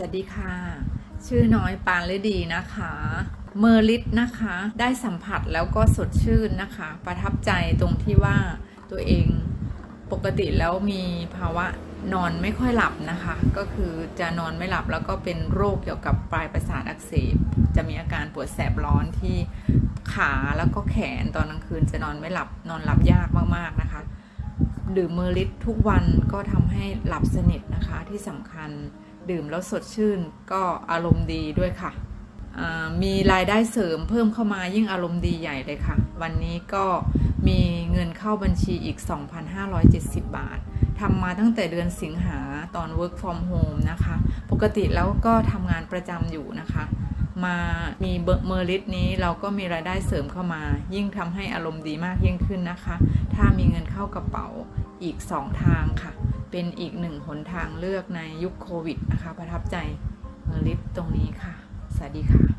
สวัสดีค่ะ ชื่อน้อยปานฤดีนะคะ เมอร์ลิสนะคะ ได้สัมผัสแล้วก็สดชื่นนะคะ ประทับใจตรงที่ว่าตัวเองปกติแล้วมีภาวะนอนไม่ค่อยหลับนะคะ ก็คือจะนอนไม่หลับแล้วก็เป็นโรคเกี่ยวกับปลายประสาทอักเสบ จะมีอาการปวดแสบร้อนที่ขาแล้วก็แขนตอนกลางคืนจะนอนไม่หลับนอนหลับยากมากๆนะคะ ดื่มเมอร์ลิสทุกวันก็ทำให้หลับสนิทนะคะที่สำคัญ ดื่มแล้วสดชื่นก็อารมณ์ดีด้วยค่ะ มีรายได้เสริมเพิ่มเข้ามายิ่งอารมณ์ดีใหญ่เลยค่ะ วันนี้ก็มีเงินเข้าบัญชีอีก 2,570 บาททำมาตั้งแต่เดือนสิงหาตอน work from home นะคะ ปกติแล้วก็ทำงานประจำอยู่นะคะ มามีเบอร์เมอร์ลิสนี้เราก็มีรายได้เสริมเข้ามา ยิ่งทำให้อารมณ์ดีมากยิ่งขึ้นนะคะ ถ้ามีเงินเข้ากระเป๋าอีก 2 ทางค่ะ เป็นอีกหนึ่งหนทางเลือกในยุคโควิดนะคะ ประทับใจเมลิสตรงนี้ค่ะ สวัสดีค่ะ